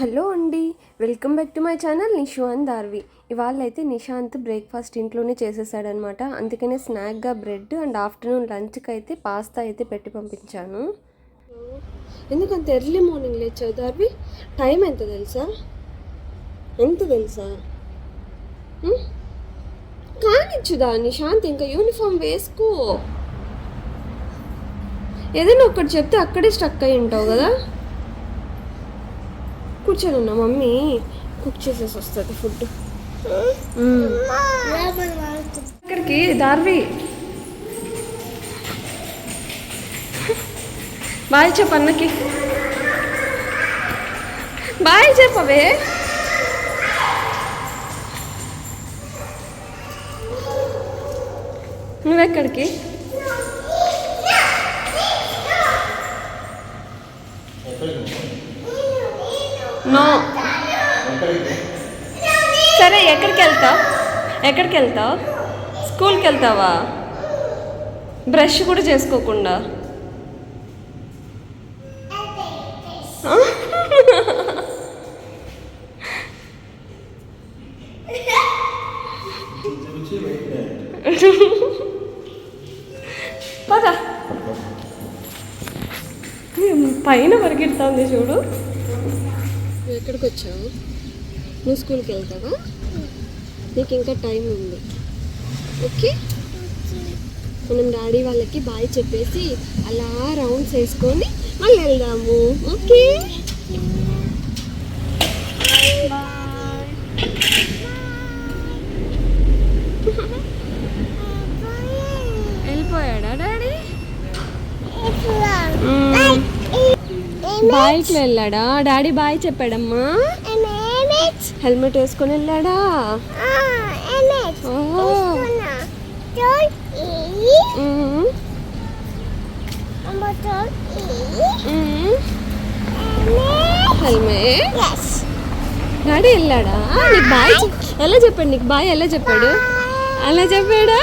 Hello అండి welcome back to my channel Nishant Darvi. ఇవాళ అయితే నిశాంత్ బ్రేక్ఫాస్ట్ ఇంట్లోనే చేసేసాడనమాట అందుకనే స్నాక్గా బ్రెడ్ అండ్ ఆఫ్టర్నూన్ లంచ్కి అయితే పాస్తా అయితే పెట్టి పంపించాను. ఎందుకంత ఎర్లీ మార్నింగ్ లేచావు దార్వి? టైం ఎంత తెలుసా? ఎంత తెలుసా? కానిచ్చుదా నిశాంత్? ఇంకా యూనిఫామ్ వేసుకో. ఏదైనా ఒకటి చెప్తే అక్కడే స్టక్ అయి ఉంటావు కదా? కూర్చోనున్నా మమ్మీ. కుక్ చేసేసి వస్తుంది ఫుడ్ ఇక్కడికి దార్వి. బాయ్ చెప్ప అన్నకి. బాయ్ చెప్పవే నువ్వెక్కడికి? నో. సరే ఎక్కడికి? వెళ్తావు ఎక్కడికి వెళ్తావు స్కూల్కి వెళ్తావా బ్రష్ కూడా చేసుకోకుండా? పద. పైన పరిగెడుతుంది చూడు. నువ్వు ఎక్కడికి వచ్చావు నువ్వు స్కూల్కి వెళ్తావా? నీకు ఇంకా టైం ఉంది. ఓకే? మనం డాడీ వాళ్ళకి బాయ్ చెప్పేసి అలా రౌండ్స్ వేసుకొని మళ్ళీ వెళ్దాము. ఓకే? వెళ్ళిపోయాడా డాడీ? బాయ్కి వెళ్ళాడా? Daddy bye చెప్పాడమ్మా. హెల్మెట్ వేసుకొని వెళ్ళాడా. హెల్మెట్ డాడీ వెళ్ళాడా? నీకు బాయ్ ఎలా చెప్పాడు నీకు? బాయ్ ఎలా చెప్పాడు? అలా చెప్పాడా?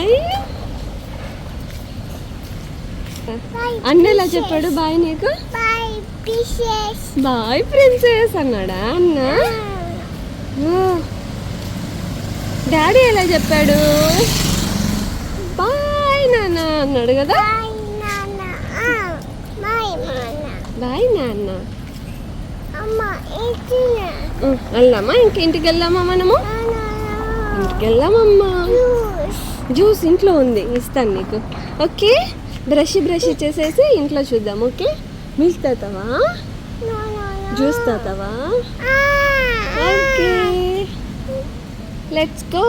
అయ్యో. అన్న ఎలా చెప్పాడు? బాయ్ నీకు? బాయ్ ప్రిన్సెస్ అన్నాడా అన్న. డాడీ ఎలా చెప్పాడు? బాయ్ నాన్న అన్నాడు కదా. బాయ్ నాన్న. వెళ్దామా ఇంక ఇంటికి వెళ్దామా? మనము? ఇంటికి వెళ్దామమ్మా. జ్యూస్. ఇంట్లో ఉంది ఇస్తాను నీకు. ఓకే? బ్రష్ బ్రష్ చేసేసి ఇంట్లో చూద్దాం ఓకే? మిల్క్ తాతావా జ్యూస్ తాతావా ఓకే లెట్స్ గో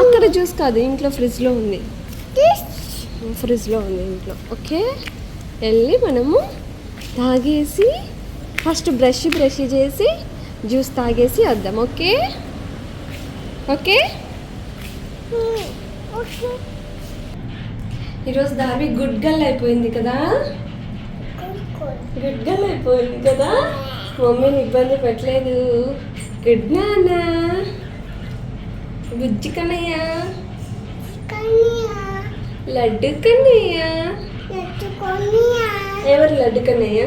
అక్కడ జ్యూస్ కాదు ఇంట్లో ఫ్రిడ్జ్లో ఉంది. ఫ్రిడ్జ్లో ఉంది ఇంట్లో. ఓకే. వెళ్ళి మనము తాగేసి ఫస్ట్ బ్రష్ బ్రష్ చేసి జ్యూస్ తాగేసి వద్దాం. ఓకే? ఓకే? ఈరోజు దావి గుడ్ గర్ల్ అయిపోయింది కదా? గుడ్ గర్ల్ అయిపోయింది కదా? మమ్మీని ఇబ్బంది పెట్టలేదు. గుడ్ నాన్న. బుజ్జి కన్నయ్య. లడ్డు కన్నయ్య. ఎవరు లడ్డు కన్నయ్య?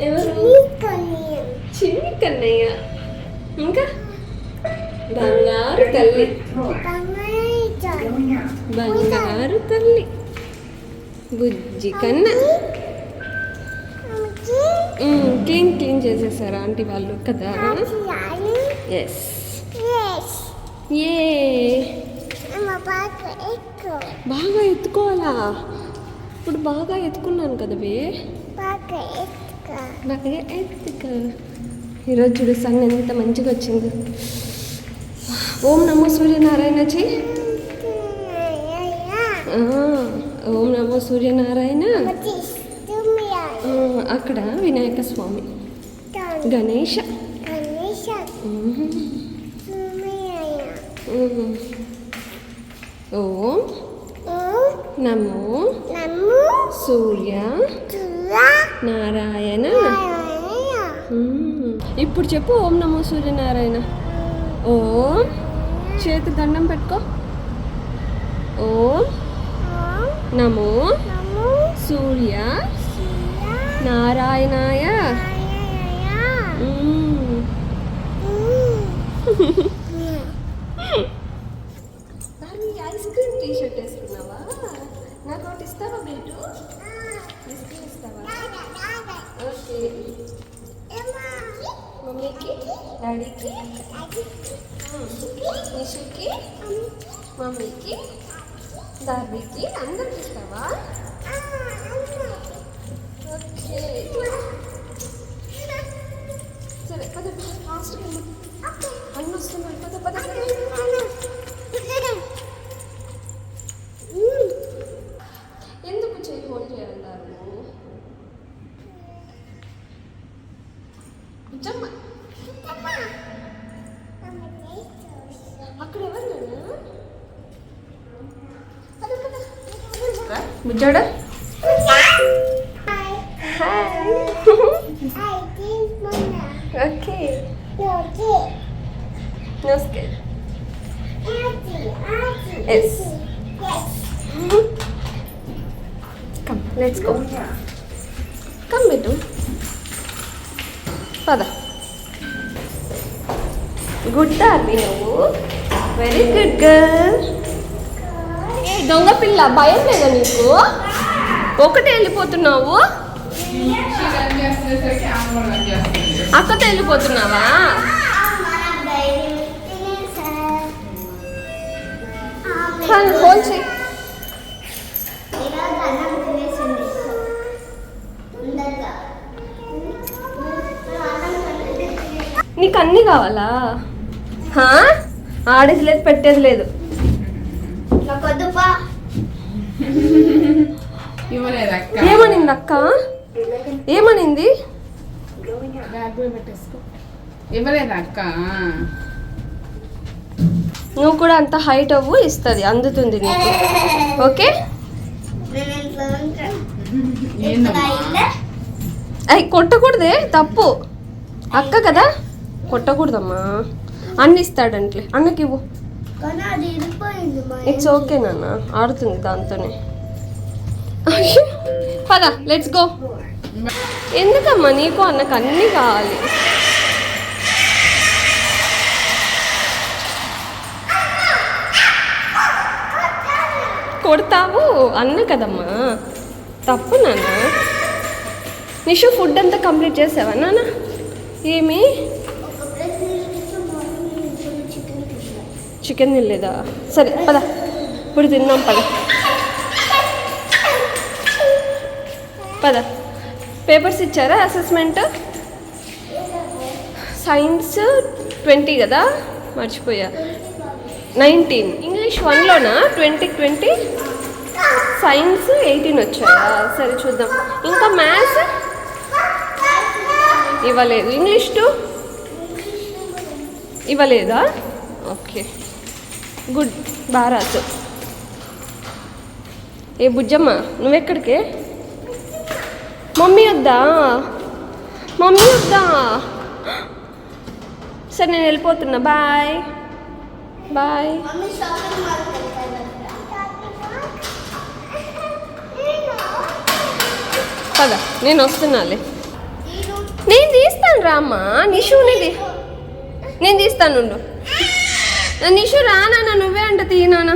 ఎవరు? చిన్ని కన్నయ్య. ఇంకా? బంగారు తల్లి. బంగారు తల్లి. బుజ్జి కన్నా. క్లీన్ క్లీన్ చేసేసారు ఆంటీ వాళ్ళు? కదా? ఎస్ ఏ బాగా ఎత్తుకోవాలా? ఇప్పుడు బాగా ఎత్తుకున్నాను కదా బే. బాగా ఎత్తుకో. ఈరోజు చూడు సన్ ఎంత మంచిగా వచ్చింది. ఓం నమో సూర్యనారాయణ చెయ్యి ఓం నమో సూర్యనారాయణ. అక్కడ వినాయక స్వామి. గణేష. ఓం నమో సూర్య నారాయణ. ఇప్పుడు చెప్పు ఓం నమో సూర్యనారాయణ. ఓం చేతి దండం పెట్టుకో. ఓం నమో సూర్య నారాయణాయ. మ్మ్. దాన్ని ఐస్ క్రీమ్ టీ షర్ట్ వేసుకున్నావా? నాకు ఒకటి ఇస్తావా బీటు ఐస్ క్రీమ్ ఇస్తావా? ఓకే. మమ్మీకి డాడీకి నిషుకి మమ్మీకి దార్బీకి అందరికి ఇస్తావా okay. బుజ్జోడా okay no scare yes come let's go come Bittu పద గుడ్ డార్బి నువ్వు వెరీ గుడ్ గర్ల్ దొంగ పిల్ల భయం లేదా నీకు? ఒకటే వెళ్ళిపోతున్నావు? అక్కతో వెళ్ళిపోతున్నావా? హోల్ చెయ్యి నీకు అన్నీ కావాలా? ఆడేది లేదు పెట్టేది లేదు. ఇవ్వలేదు అక్క ఏమనింది అక్క ఏమనింది? ఇవ్వలేదు అక్క నువ్వు కూడా అంత హైట్ అవ్వు ఇస్తుంది అందుతుంది నీకు. ఓకే? ఏందమ్మా? అయి కొట్టకూడదే తప్పు. అక్క కదా? కొట్టకూడదమ్మా. అన్ని ఇస్తాడంట్లే అన్నకి ఇవ్వు ఇట్స్ ఓకే నాన్న. ఆడుతుంది దాంతోనే. పద లెట్స్ గో ఎందుకమ్మా నీకు అన్నకు అన్నీ కావాలి? కొడతావు? అన్న కదమ్మా. తప్పు నాన్న. నిషు ఫుడ్ అంతా కంప్లీట్ చేసావా నాన్న? ఏమి? చికెన్ తినలేదా? సరే పద. ఇప్పుడు తిన్నాం పద. పద. పేపర్స్ ఇచ్చారా అసెస్మెంట్? సైన్స్ ట్వంటీ కదా? మర్చిపోయా. Nineteen. English వన్లోనా? Twenty twenty? Science eighteen వచ్చాయా? సరే చూద్దాం. ఇంకా మ్యాథ్స్? ఇవ్వలేదు. English two? ఇవ్వలేదా? ఓకే. గుడ్ బాగా రాసు. ఏ బుజ్జమ్మ నువ్వెక్కడికే? మమ్మీ వద్దా? మమ్మీ వద్దా? సరే నేను వెళ్ళిపోతున్నా. బాయ్. బాయ్. పద నేను వస్తున్నాలే. నేను తీస్తాను రామ్మా నిషునిది నేను తీస్తాను. నా నిషు రానా నువ్వే అంట తీనానా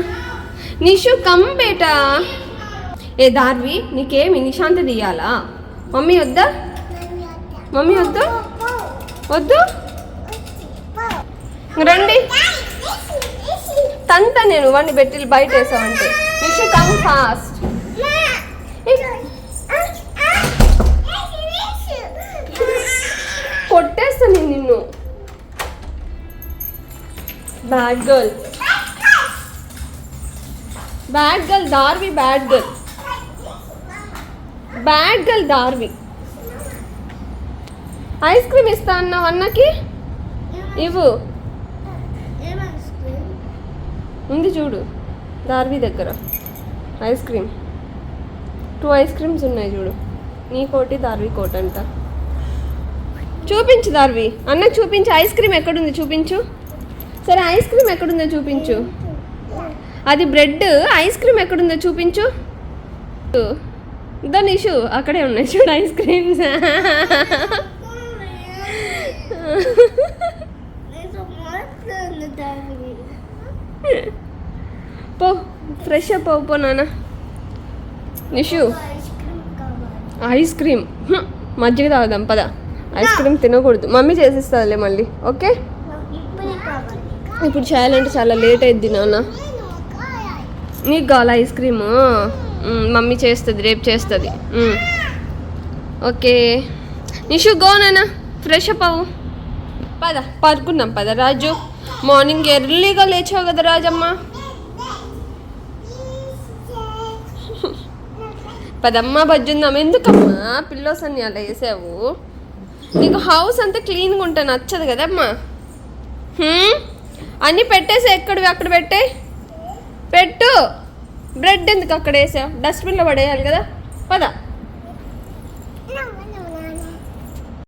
నిషు కమ్ బేటా. ఏ దార్వి నీకేమి? నిశాంతి తీయాలా? మమ్మీ వద్దా? మమ్మీ వద్దు? వద్దు? రండి. తంత నేను వాడిని పెట్టి బయట వేసామంటే Nishu come fast. Bad girl bad girl Darvi bad girl bad girl Darvi ice cream ఇస్తా అన్నావు అన్నకి? ఇవ్వు. ఉంది చూడు దార్వి దగ్గర. Ice cream two ice creams ఉన్నాయి చూడు. నీ కోటి దార్వి కోట్ అంట చూపించు దార్వి అన్న చూపించు ఐస్ క్రీమ్ ఎక్కడుంది చూపించు. సరే ఐస్ క్రీమ్ ఎక్కడుందో చూపించు. అది బ్రెడ్ ఐస్ క్రీమ్ ఎక్కడుందో చూపించు. దాని ఇష్యూ అక్కడే ఉన్నాయి చూడు ఐస్ క్రీమ్స్. పో ఫ్రెష్ అప్ పో నాన్న. Nishu ice cream. మజ్జిగ తాగుదాం పద. ఐస్ క్రీమ్ తినకూడదు. మమ్మీ చేసిస్తుందిలే మళ్ళీ ఓకే? ఇప్పుడు చేయాలంటే చాలా లేట్ అయింది నాన్న. నీకు కావాలా ఐస్ క్రీము? మమ్మీ చేస్తుంది రేపు చేస్తుంది. ఓకే. నిషు గో నాన్న. ఫ్రెష్ అప్ అవు పద పడుకున్నాం పద రాజు. మార్నింగ్ ఎర్లీగా లేచావు కదా రాజమ్మ. పదమ్మ బజ్జుందాం. ఎందుకమ్మా? పిల్లోస్ అన్ని అలా వేసావు. నీకు హౌస్ అంతా క్లీన్గా ఉంటే నచ్చదు కదమ్మా. అన్నీ పెట్టేసి ఎక్కడివి? అక్కడ పెట్టే? పెట్టు. బ్రెడ్ ఎందుకు అక్కడ వేసావు? డస్ట్బిన్లో పడేయాలి కదా. పద.